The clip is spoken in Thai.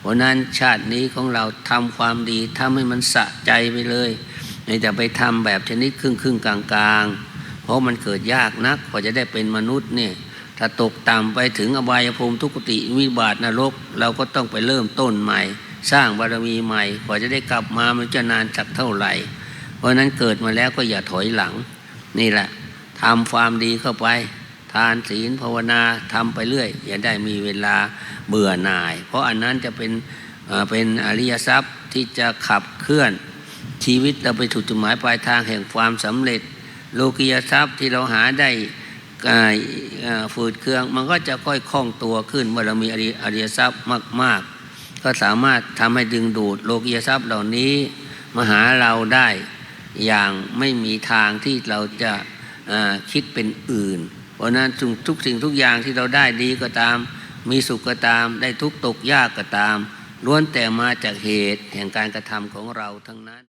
เพราะนั้นชาตินี้ของเราทำความดีทำให้มันสะใจไปเลยไม่จะไปทำแบบชนิดครึ่งครึ่งกลางกลางเพราะมันเกิดยากนักกว่าจะได้เป็นมนุษย์เนี่ยถ้าตกต่ำไปถึงอบายภูมิทุกขติวิบาตนรก เราก็ต้องไปเริ่มต้นใหม่ สร้างบารมีใหม่กว่าจะได้กลับมามันจะนานสักเท่าไหร่ เพราะนั้นเกิดมาแล้วก็อย่าถอยหลัง นี่แหละทำความดีเข้าไป ทานศีลภาวนาทำไปเรื่อย อย่าได้มีเวลาเบื่อหน่าย เพราะอันนั้นจะเป็นเป็นอริยทรัพย์ที่จะขับเคลื่อนชีวิตเราไปถูกจุดหมายปลายทางแห่งความสำเร็จ โลกียทรัพย์ที่เราหาได้อ่าเอ่อฝืดเครื่อง มันก็จะค่อยคล่องตัวขึ้นเมื่อเรามีอริอรยทรัพย์มาก ๆ ก็สามารถทำให้ดึงดูดโลกียทรัพย์เหล่านี้มาหาเราได้อย่างไม่มีทางที่เราจะคิดเป็นอื่น เพราะนั้นทุกทุกสิ่งทุกอย่างที่เราได้ดีก็ตาม มีสุขก็ตาม ได้ทุกตกยากก็ตามล้วนแต่มาจากเหตุแห่งการกระทำของเราทั้งนั้น